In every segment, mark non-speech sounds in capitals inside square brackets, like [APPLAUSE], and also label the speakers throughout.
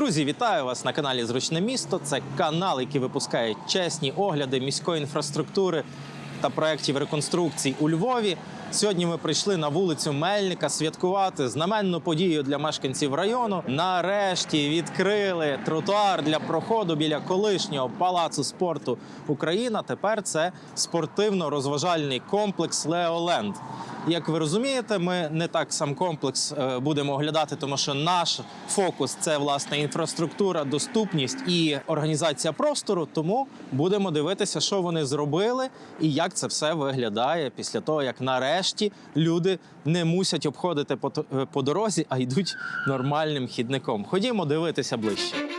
Speaker 1: Друзі, вітаю вас на каналі Зручне місто. Це канал, який випускає чесні огляди міської інфраструктури та проєктів реконструкцій у Львові. Сьогодні ми прийшли на вулицю Мельника святкувати знаменну подію для мешканців району. Нарешті відкрили тротуар для проходу біля колишнього палацу спорту Україна. Тепер це спортивно-розважальний комплекс Леоленд. Як ви розумієте, ми не так сам комплекс е, будемо оглядати, тому що наш фокус це власне інфраструктура, доступність і організація простору. Тому будемо дивитися, що вони зробили і як це все виглядає після того, як нарешті люди не мусять обходити по, е, по дорозі, а йдуть нормальним хідником. Ходімо дивитися ближче.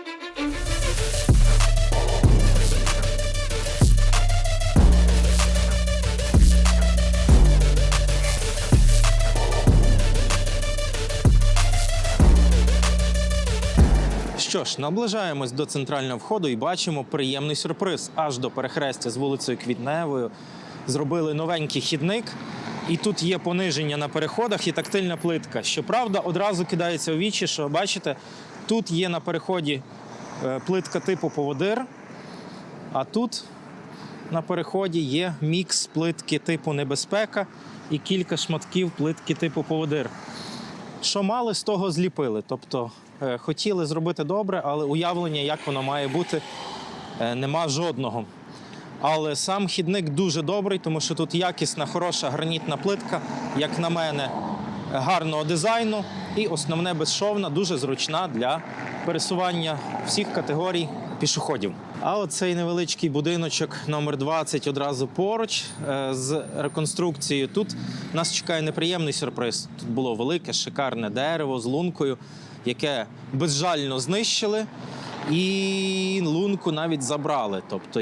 Speaker 1: Що ж, наближаємось до центрального входу і бачимо приємний сюрприз. Аж до перехрестя з вулицею Квітневою зробили новенький хідник. І тут є пониження на переходах і тактильна плитка. Щоправда, одразу кидається у вічі, що бачите, тут є на переході е, плитка типу поводир, а тут на переході є мікс плитки типу небезпека і кілька шматків плитки типу поводир. Що мали, з того зліпили. Тобто хотіли зробити добре, але уявлення, як воно має бути, е, нема жодного. Але сам хідник дуже добрий, тому що тут якісна, хороша гранітна плитка, як на мене, гарного дизайну. І основне безшовна, дуже зручна для пересування всіх категорій пішоходів. А оцей невеличкий будиночок номер 20 одразу поруч е, з реконструкцією. Тут нас чекає неприємний сюрприз. Тут було велике, шикарне дерево з лункою, яке безжально знищили, і лунку навіть забрали. Тобто,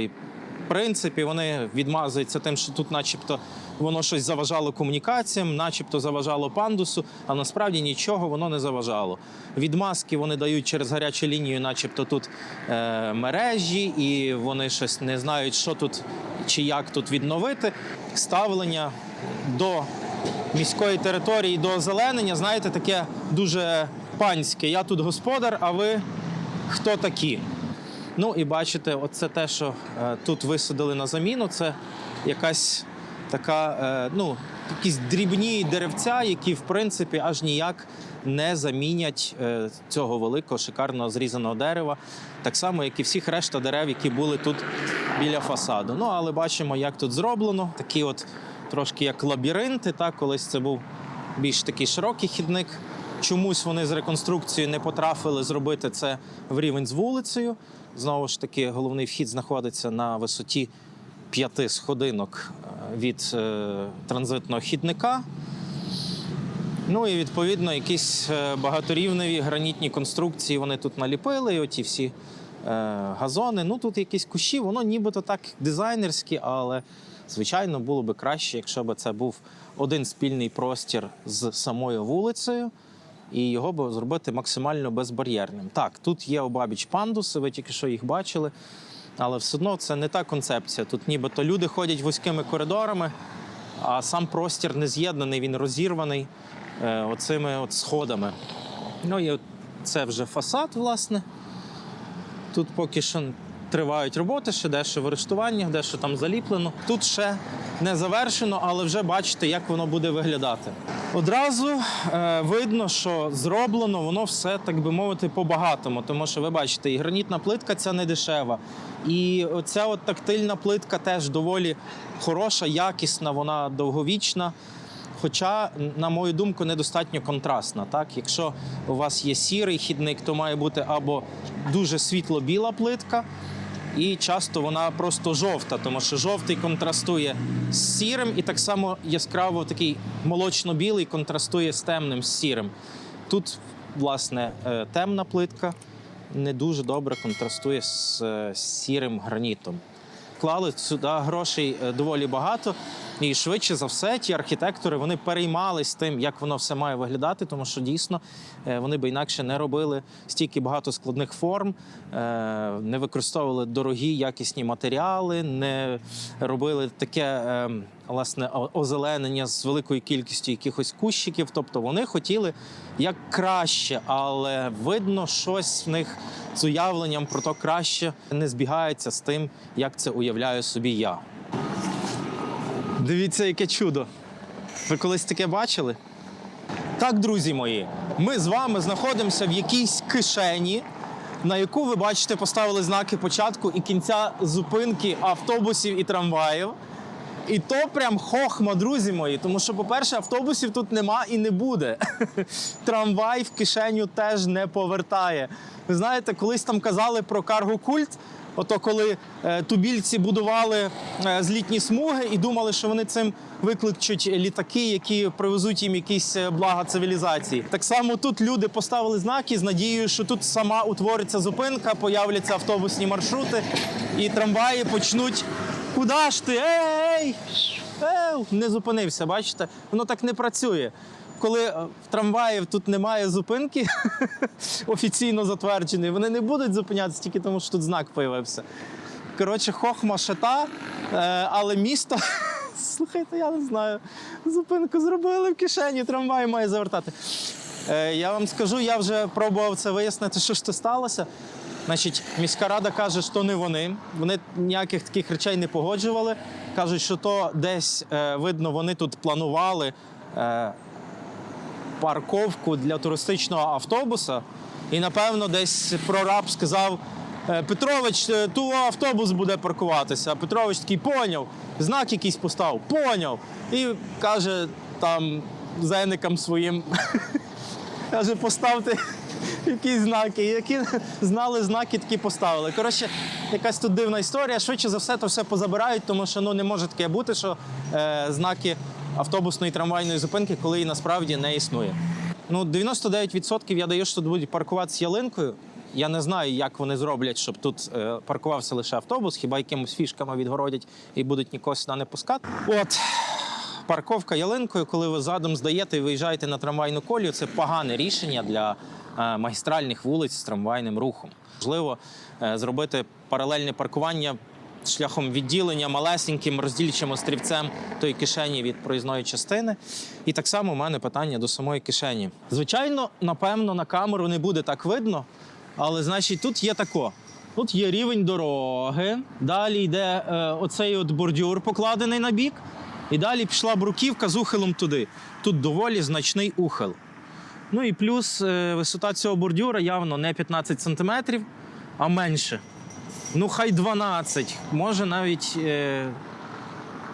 Speaker 1: принципі, вони відмазуються тим, що тут, начебто, воно щось заважало комунікаціям, начебто заважало пандусу, а насправді нічого воно не заважало. Відмазки вони дають через гарячу лінію, начебто тут е, мережі, і вони щось не знають, що тут чи як тут відновити. Ставлення до міської території, до озеленення, знаєте, таке дуже панське. Я тут господар, а ви хто такі? Ну і бачите, оце те, що е, тут висадили на заміну, це якась така, е, ну, якісь дрібні деревця, які в принципі аж ніяк не замінять е, цього великого шикарного зрізаного дерева, так само, як і всіх решта дерев, які були тут біля фасаду. Ну але бачимо, як тут зроблено. Такі от трошки як лабіринти. Так, колись це був більш такий широкий хідник. Чомусь вони з реконструкцією не потрапили зробити це в рівень з вулицею. Знову ж таки, головний вхід знаходиться на висоті п'яти сходинок е, від е, транзитного хідника. Ну і відповідно якісь е, багаторівневі гранітні конструкції вони тут наліпили, і оті всі газони. Ну тут якісь кущі, воно нібито так дизайнерські, але звичайно було би краще, якщо б це був один спільний простір з самою вулицею. І його б зробити максимально безбар'єрним. Так, тут є обабіч пандуси, ви тільки що їх бачили, але все одно це не та концепція. Тут нібито люди ходять вузькими коридорами, а сам простір не з'єднаний, він розірваний е, оцими от сходами. Ну і це вже фасад, власне. Тут поки що тривають роботи, ще дещо в арештуваннях, дещо там заліплено. Тут ще не завершено, але вже бачите, як воно буде виглядати. Одразу е, видно, що зроблено воно все, так би мовити, по-багатому. Тому що ви бачите, і гранітна плитка ця не дешева. І оця от тактильна плитка теж доволі хороша, якісна, вона довговічна. Хоча, на мою думку, недостатньо контрастна. Так? Якщо у вас є сірий хідник, то має бути або дуже світло-біла плитка, і часто вона просто жовта, тому що жовтий контрастує з сірим, і так само яскраво такий молочно-білий контрастує з темним, з сірим. Тут, власне, е, темна плитка не дуже добре контрастує з е, сірим гранітом. Клали сюди грошей е, доволі багато. І швидше за все, ті архітектори вони переймались тим, як воно все має виглядати, тому що дійсно е, вони би інакше не робили стільки багато складних форм, е, не використовували дорогі якісні матеріали, не робили таке. е, Власне, озеленення з великою кількістю якихось кущиків. Тобто вони хотіли як краще, але видно, щось в них з уявленням про то краще не збігається з тим, як це уявляю собі я. Дивіться, яке чудо. Ви колись таке бачили? Так, друзі мої, ми з вами знаходимося в якійсь кишені, на яку ви бачите, поставили знаки початку і кінця зупинки автобусів і трамваїв. І то прям хохма, друзі мої. Тому що, по-перше, автобусів тут нема і не буде. [LAUGHS] Трамвай в кишеню теж не повертає. Ви знаєте, колись там казали про карго-культ. Ото коли е, тубільці будували е, злітні смуги і думали, що вони цим викличуть літаки, які привезуть їм якісь е, блага цивілізації. Так само тут люди поставили знаки з надією, що тут сама утвориться зупинка, появляться автобусні маршрути, і трамваї почнуть. Куда ж ти? Ей! Ей! Не зупинився, бачите? Воно так не працює. Коли е, в трамваїв тут немає зупинки [LAUGHS] офіційно затвердженої, вони не будуть зупинятися тільки тому, що тут знак появився. Коротше, хохма шата, е, але місто. [LAUGHS] Слухайте, я не знаю. Зупинку зробили в кишені, трамвай має завертати. Е, Я вам скажу, я вже пробував це вияснити, що ж це сталося. Значить, міська рада каже, що не вони. Вони ніяких таких речей не погоджували. Кажуть, що то десь видно, вони тут планували парковку для туристичного автобуса. І напевно десь прораб сказав: «Е, Петрович, е, ту автобус буде паркуватися. А Петрович такий поняв, знак якийсь постав, поняв. І каже там зайникам своїм. [LAUGHS] Каже, поставте якісь знаки. Які знали знаки, такі поставили. Коротше, якась тут дивна історія. Швидше за все, то все позабирають, тому що ну не може таке бути, що е, знаки автобусної трамвайної зупинки, коли її насправді не існує. Ну, 99% я даю, що тут будуть паркуватися ялинкою. Я не знаю, як вони зроблять, щоб тут е, паркувався лише автобус, хіба якимось фішками відгородять і будуть нікого сюди не пускати. От парковка ялинкою, коли ви задом здаєте і виїжджаєте на трамвайну колію, це погане рішення для е, магістральних вулиць з трамвайним рухом. Можливо, е, зробити паралельне паркування шляхом відділення малесеньким роздільчим острівцем тої кишені від проїзної частини. І так само у мене питання до самої кишені. Звичайно, напевно, на камеру не буде так видно, але значить тут є тако. Тут є рівень дороги, далі йде е, оцей от бордюр покладений на бік, і далі пішла бруківка з ухилом туди. Тут доволі значний ухил. Ну і плюс е, висота цього бордюра явно не 15 сантиметрів, а менше. Ну, хай 12, може навіть е,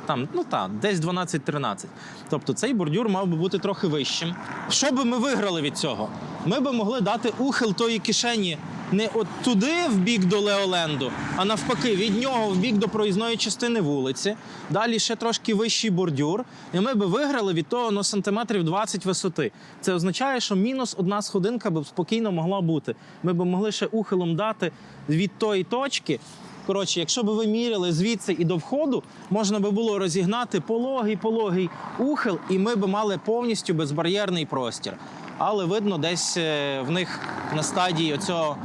Speaker 1: там, ну так, десь 12-13. Тобто цей бордюр мав би бути трохи вищим. Що би ми виграли від цього? Ми би могли дати ухил тої кишені не от туди, в бік до Леоленду, а навпаки, від нього в бік до проїзної частини вулиці. Далі ще трошки вищий бордюр. І ми би виграли від того ну, сантиметрів 20 висоти. Це означає, що мінус одна сходинка б спокійно могла бути. Ми б могли ще ухилом дати від тої точки. Коротше, якщо б ви міряли звідси і до входу, можна би було розігнати пологий пологий ухил, і ми б мали повністю безбар'єрний простір. Але видно, десь е, в них на стадії оцього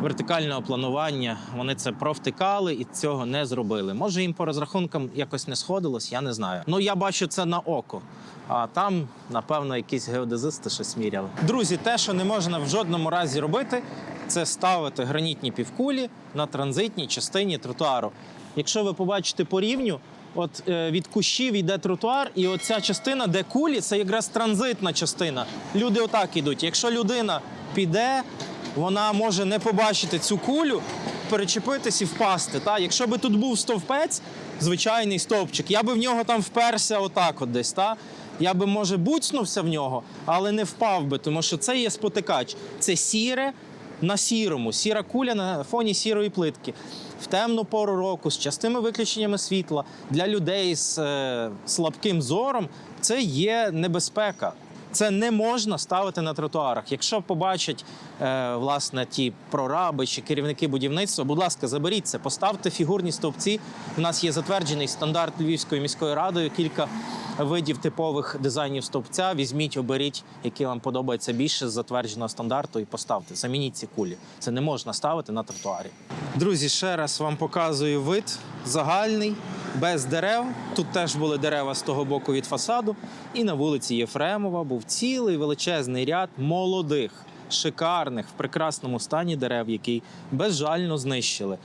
Speaker 1: вертикального планування вони це провтикали і цього не зробили. Може, їм по розрахункам якось не сходилось, я не знаю. Ну я бачу це на око. А там, напевно, якісь геодезисти щось міряли. Друзі, те, що не можна в жодному разі робити, це ставити гранітні півкулі на транзитній частині тротуару. Якщо ви побачите по рівню, от е, від кущів йде тротуар, і оця частина, де кулі, це якраз транзитна частина. Люди отак ідуть. Якщо людина піде, вона може не побачити цю кулю, перечепитись і впасти. Та? Якщо би тут був стовпець, звичайний стовпчик, я би в нього там вперся отак от десь. Та? Я би, може, буцнувся в нього, але не впав би, тому що це є спотикач. Це сіре на сірому, сіра куля на фоні сірої плитки. В темну пору року з частими виключеннями світла для людей з е, слабким зором це є небезпека. Це не можна ставити на тротуарах. Якщо побачать е, власне ті прораби чи керівники будівництва, будь ласка, заберіть це, поставте фігурні стовпці. У нас є затверджений стандарт Львівською міською радою. Кілька видів типових дизайнів стовпця. Візьміть, оберіть, який вам подобається більше з затвердженого стандарту, і поставте. Замініть ці кулі. Це не можна ставити на тротуарі. Друзі, ще раз вам показую вид загальний, без дерев. Тут теж були дерева з того боку від фасаду. І на вулиці Єфремова був цілий величезний ряд молодих, шикарних, в прекрасному стані дерев, який безжально знищили.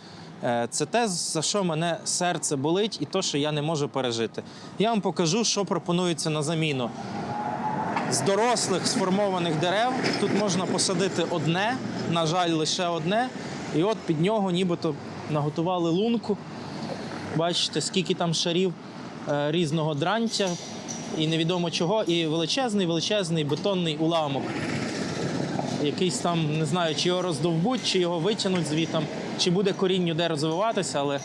Speaker 1: Е, Це те, за що мене серце болить, і то, що я не можу пережити. Я вам покажу, що пропонується на заміну. З дорослих сформованих дерев тут можна посадити одне, на жаль, лише одне. І от під нього нібито наготували лунку. Бачите, скільки там шарів е, різного дрантя і невідомо чого, і величезний, величезний бетонний уламок. Якийсь там, не знаю, чи його роздовбуть, чи його витягнуть звітом, чи буде корінню де розвиватися, але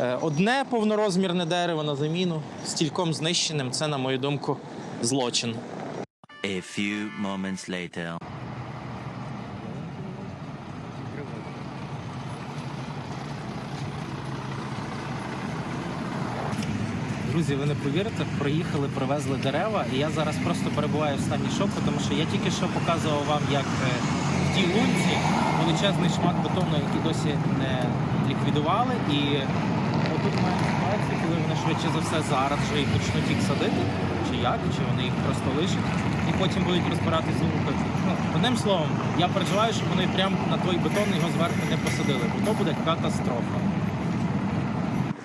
Speaker 1: е, одне повнорозмірне дерево на заміну стільком знищеним це, на мою думку, злочин.
Speaker 2: A few moments later.
Speaker 1: Друзі, ви не повірите, проїхали, привезли дерева, і я зараз просто перебуваю в стані шоку, тому що я тільки що показував вам, як е, в тій лунці величезний шмат бетону, який досі не ліквідували. І отут маємо ситуацію, коли вони швидше за все зараз вже і почнуть їх садити, чи як, чи вони їх просто лишать, і потім будуть розбирати з. Ну, одним словом, я переживаю, щоб вони прямо на той бетон його зверху не посадили, бо то буде катастрофа.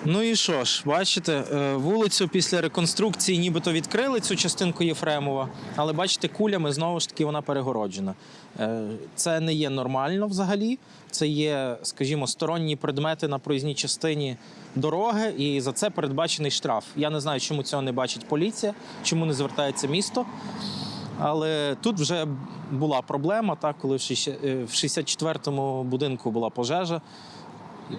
Speaker 1: Ну і що ж, бачите, е, вулицю після реконструкції нібито відкрили цю частинку Єфремова, але бачите, кулями знову ж таки вона перегороджена. Е, Це не є нормально взагалі. Це є, скажімо, сторонні предмети на проїзній частині дороги, і за це передбачений штраф. Я не знаю, чому цього не бачить поліція, чому не звертається місто. Але тут вже була проблема, так, коли в е, в 64-му будинку була пожежа,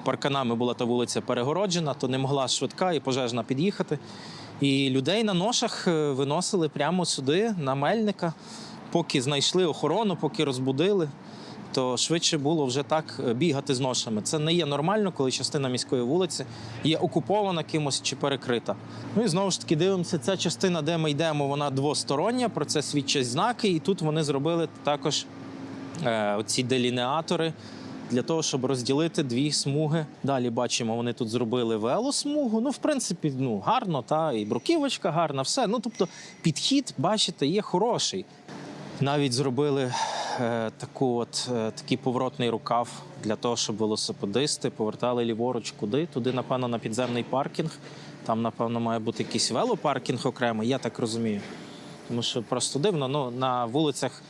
Speaker 1: парканами була та вулиця перегороджена, то не могла швидка і пожежна під'їхати. І людей на ношах е, виносили прямо сюди, на мельника, поки знайшли охорону, поки розбудили. То швидше було вже так е, бігати з ношами. Це не є нормально, коли частина міської вулиці є окупована кимось чи перекрита. Ну і знову ж таки дивимося, ця частина, де ми йдемо, вона двостороння. Про це свідчать знаки. І тут вони зробили також е, оці делінеатори для того, щоб розділити дві смуги. Далі бачимо, вони тут зробили велосмугу. Ну, в принципі, ну гарно, та і бруківочка гарна, все. Ну тобто, підхід, бачите, є хороший. Навіть зробили е, таку от, е, такий поворотний рукав для того, щоб велосипедисти повертали ліворуч куди. Туди, напевно, на підземний паркінг. Там, напевно, має бути якийсь велопаркінг окремий, я так розумію. Тому що просто дивно, ну, на вулицях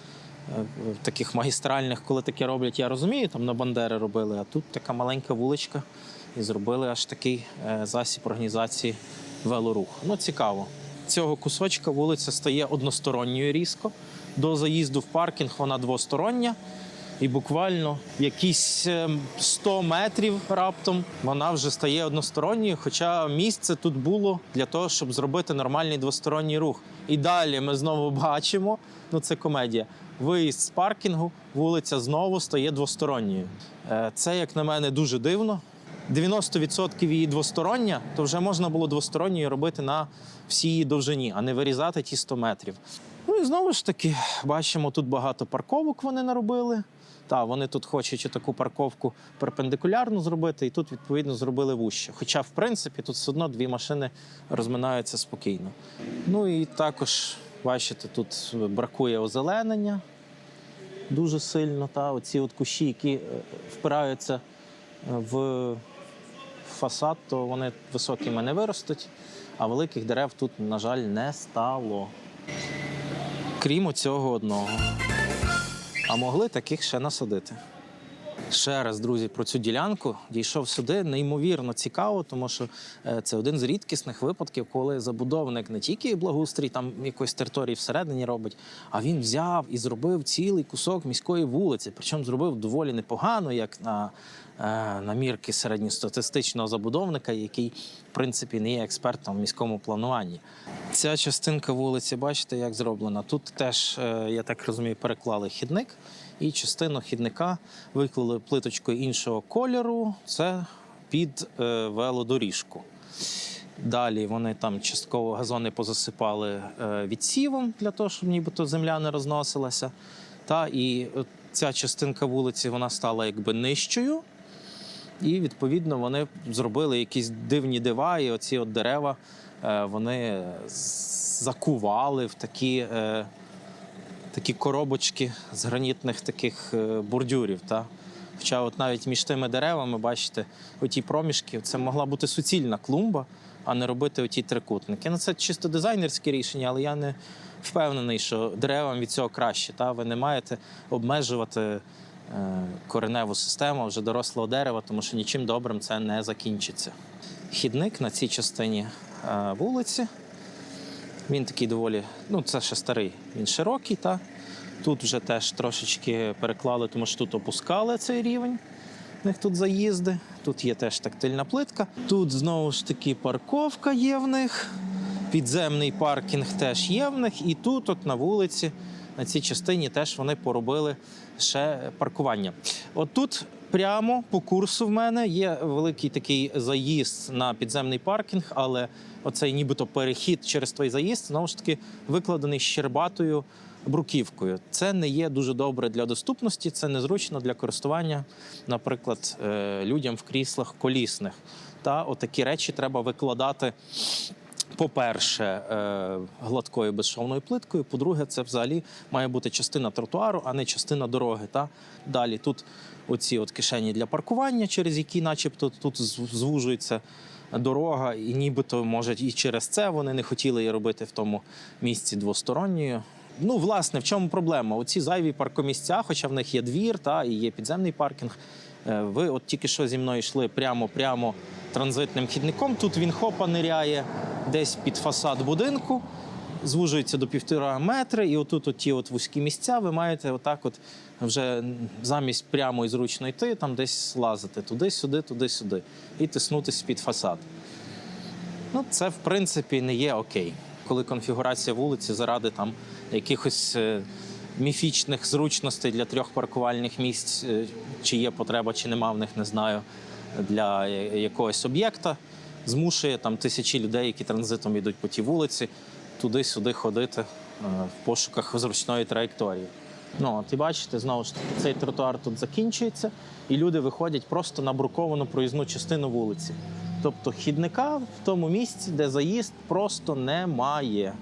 Speaker 1: таких магістральних, коли таке роблять, я розумію, там на Бандери робили, а тут така маленька вуличка і зробили аж такий е, засіб організації велоруху. Ну, цікаво. Цього кусочка вулиця стає односторонньою різко. До заїзду в паркінг вона двостороння. І буквально якісь ем, 100 метрів раптом вона вже стає односторонньою. Хоча місце тут було для того, щоб зробити нормальний двосторонній рух. І далі ми знову бачимо, ну це комедія. Виїзд з паркінгу, вулиця знову стає двосторонньою. Е, Це, як на мене, дуже дивно. 90% її двостороння, то вже можна було двосторонньою робити на всій її довжині, а не вирізати ті 100 метрів. Ну і знову ж таки, бачимо, тут багато парковок вони наробили. Та вони тут хочуть таку парковку перпендикулярну зробити, і тут відповідно зробили вуще. Хоча, в принципі, тут все одно дві машини розминаються спокійно. Ну і також, бачите, тут бракує озеленення дуже сильно. Та оці от кущі, які е, впираються е, в фасад, то вони високими не виростуть, а великих дерев тут, на жаль, не стало. Крім цього одного. А могли таких ще насадити. Ще раз, друзі, про цю ділянку дійшов сюди. Неймовірно цікаво, тому що е, це один з рідкісних випадків, коли забудовник не тільки благоустрій там якоїсь території всередині робить, а він взяв і зробив цілий кусок міської вулиці. Причому зробив доволі непогано, як на, е, на мірки середньостатистичного забудовника, який в принципі не є експертом в міському плануванні. Ця частинка вулиці, бачите, як зроблена. Тут теж, е, я так розумію, переклали хідник, і частину хідника виклали плиточкою іншого кольору. Це під е, велодоріжку. Далі вони там частково газони позасипали відсівом для того, щоб нібито земля не розносилася. Та і ця частинка вулиці вона стала якби нижчою. І відповідно вони зробили якісь дивні дива, і оці от дерева е, вони закували в такі, е, такі коробочки з гранітних таких е, бордюрів. Та? Хоча от навіть між тими деревами, бачите, оті проміжки, це могла бути суцільна клумба, а не робити оті трикутники. Ну, це чисто дизайнерське рішення, але я не впевнений, що деревам від цього краще. Та? Ви не маєте обмежувати кореневу систему вже дорослого дерева, тому що нічим добрим це не закінчиться. Хідник на цій частині е, вулиці. Він такий доволі, ну це ще старий, він широкий, та тут вже теж трошечки переклали, тому що тут опускали цей рівень. У них тут заїзди, тут є теж тактильна плитка. Тут знову ж таки парковка є в них, підземний паркінг теж є в них. І тут, от на вулиці, на цій частині, теж вони поробили ще паркування. От тут прямо по курсу в мене є великий такий заїзд на підземний паркінг, але оцей нібито перехід через той заїзд знову ж таки викладений щербатою бруківкою. Це не є дуже добре для доступності, це незручно для користування, наприклад, е, людям в кріслах колісних. Та отакі речі треба викладати. По-перше, е, гладкою безшовною плиткою. По-друге, це взагалі має бути частина тротуару, а не частина дороги. Та далі тут оці от кишені для паркування, через які, начебто, тут звужується дорога, і нібито може і через це вони не хотіли її робити в тому місці двосторонньою. Ну, власне, в чому проблема? Оці зайві паркомісця, хоча в них є двір, та і є підземний паркінг. Е, Ви от тільки що зі мною йшли прямо-прямо транзитним хідником. Тут він хопа ниряє десь під фасад будинку, звужується до півтора метри, і отут от ті от вузькі місця ви маєте отак, от вже замість прямо і зручно йти, там десь лазити туди-сюди, туди-сюди, і тиснутися під фасад. Ну, це в принципі не є окей. Коли конфігурація вулиці заради там якихось е, міфічних зручностей для трьох паркувальних місць, е, чи є потреба, чи нема в них, не знаю, для якогось об'єкта, змушує там тисячі людей, які транзитом йдуть по тій вулиці, туди-сюди ходити е, в пошуках зручної траєкторії. Ну, от і бачите, знову ж таки, цей тротуар тут закінчується, і люди виходять просто на бруковану проїзну частину вулиці. Тобто хідника в тому місці, де заїзд просто немає.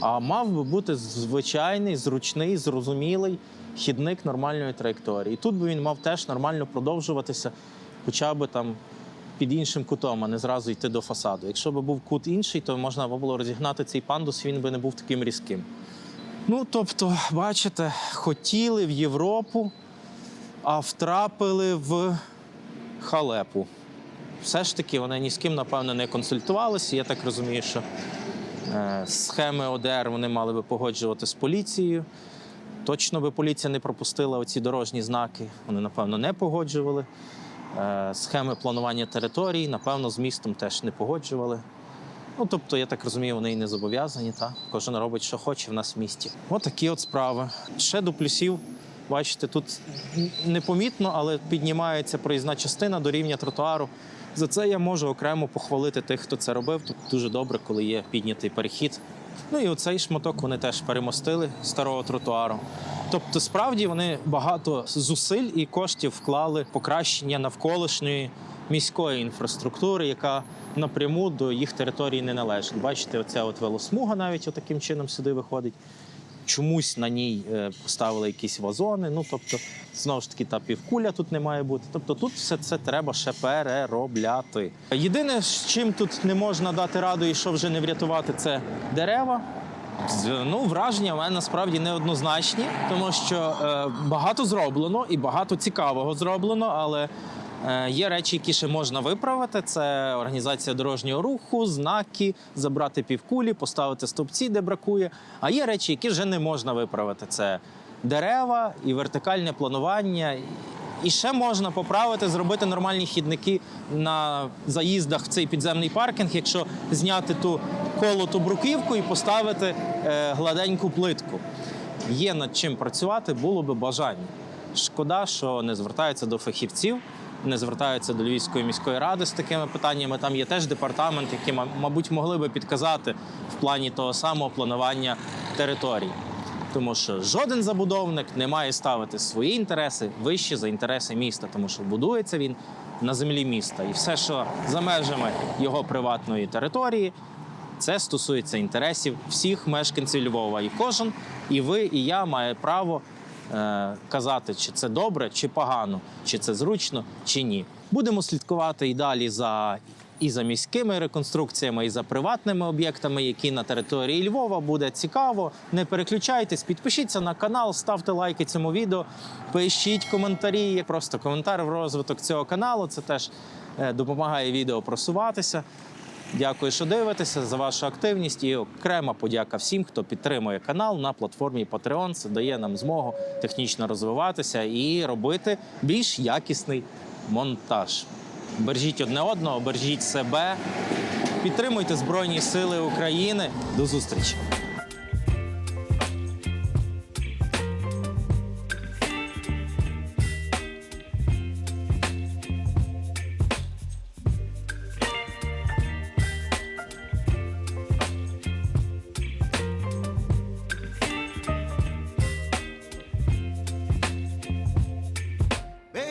Speaker 1: А мав би бути звичайний, зручний, зрозумілий хідник нормальної траєкторії. І тут би він мав теж нормально продовжуватися, хоча б там під іншим кутом, а не зразу йти до фасаду. Якщо б був кут інший, то можна було розігнати цей пандус, він би не був таким різким. Ну, тобто, бачите, хотіли в Європу, а втрапили в халепу. Все ж таки, вони ні з ким, напевно, не консультувалися. Я так розумію, що е, схеми ОДР вони мали би погоджувати з поліцією. Точно би поліція не пропустила оці дорожні знаки. Вони, напевно, не погоджували. Е, Схеми планування територій, напевно, з містом теж не погоджували. Ну, тобто, я так розумію, вони і не зобов'язані, та кожен робить, що хоче в нас в місті. От такі от справи. Ще до плюсів, бачите, тут непомітно, але піднімається проїзна частина до рівня тротуару. За це я можу окремо похвалити тих, хто це робив. Тут дуже добре, коли є піднятий перехід. Ну і оцей шматок вони теж перемостили старого тротуару. Тобто, справді вони багато зусиль і коштів вклали покращення навколишньої міської інфраструктури, яка напряму до їх території не належить. Бачите, оця от велосмуга навіть таким чином сюди виходить. Чомусь на ній е, поставили якісь вазони. Ну тобто, знову ж таки, та півкуля тут не має бути. Тобто, тут все це треба ще переробляти. Єдине, з чим тут не можна дати раду і що вже не врятувати, це дерева. Ну, враження в мене насправді неоднозначні, тому що е, багато зроблено і багато цікавого зроблено, але є речі, які ще можна виправити. Це організація дорожнього руху, знаки, забрати півкулі, поставити стовпці, де бракує. А є речі, які вже не можна виправити. Це дерева і вертикальне планування. І ще можна поправити, зробити нормальні хідники на заїздах в цей підземний паркінг, якщо зняти ту колоту бруківку і поставити е, гладеньку плитку. Є над чим працювати, було би бажання. Шкода, що не звертаються до фахівців, не звертаються до Львівської міської ради з такими питаннями. Там є теж департамент, які, мабуть, могли би підказати в плані того самого планування територій. Тому що жоден забудовник не має ставити свої інтереси вище за інтереси міста, тому що будується він на землі міста. І все, що за межами його приватної території, це стосується інтересів всіх мешканців Львова. І кожен, і ви, і я має право казати, чи це добре, чи погано, чи це зручно, чи ні. Будемо слідкувати і далі за і за міськими реконструкціями, і за приватними об'єктами, які на території Львова буде цікаво. Не переключайтесь, підпишіться на канал, ставте лайки цьому відео, пишіть коментарі. Просто коментар в розвиток цього каналу. Це теж е, допомагає відео просуватися. Дякую, що дивитеся за вашу активність і окрема подяка всім, хто підтримує канал на платформі Patreon. Це дає нам змогу технічно розвиватися і робити більш якісний монтаж. Бережіть одне одного, бережіть себе, підтримуйте Збройні Сили України. До зустрічі!